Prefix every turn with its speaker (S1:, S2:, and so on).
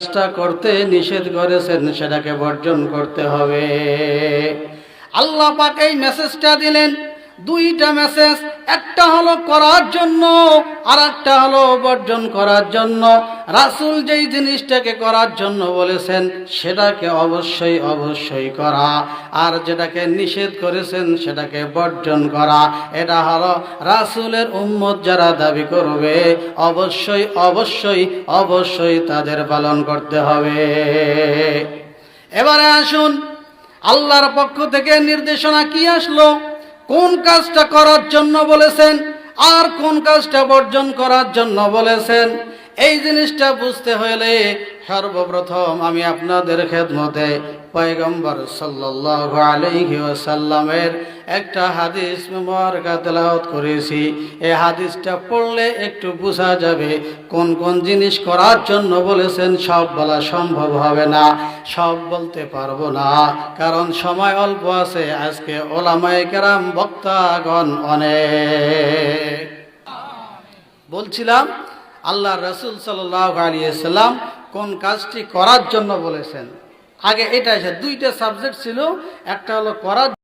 S1: কাজটা করতে নিষেধ করেছেন, সেটাকে বর্জন করতে হবে। আল্লাহ পাক এই মেসেজটা দিলেন, দুইটা মেসেজ একটা হলো করার জন্য আর একটা হলো বর্জন করার জন্য। রাসূল যেই জিনিসটাকে করার জন্য বলেছেন, সেটাকে অবশ্যই অবশ্যই করা। আর যেটাকে নিষেধ করেছেন, সেটাকে বর্জন করা। এটা হলো রাসূলের উম্মত যারা দাবি করবে, অবশ্যই অবশ্যই অবশ্যই তাদের পালন করতে হবে। এবারে আসুন, আল্লাহর পক্ষ থেকে নির্দেশনা কি আসলো? কোন কাজটা করার জন্য বলেছেন আর কোন কাজটা বর্জন করার জন্য বলেছেন? এই জিনিসটা বুঝতে হলে সর্বপ্রথম আমি আপনাদের খেদমতে পয়গম্বর সাল্লাহ আলহিউসাল্লামের একটা হাদিস মুবারকা তেলাওয়াত করেছি। এই হাদিসটা পড়লে একটু বোঝা যাবে কোন কোন জিনিস করার জন্য বলেছেন, সব বলা সম্ভব হবে না, সব বলতে পারব না। কারণ সময় অল্প আছে, আজকে ওলামায়ে কেরাম, বক্তাগণ অনেক। বলছিলাম, আল্লাহ রসুল সাল্লাহ আলিয়াল্লাম কোন কাজটি করার জন্য বলেছেন? আগে এটা দুইটা সাবজেক্ট ছিল, একটা হলো করার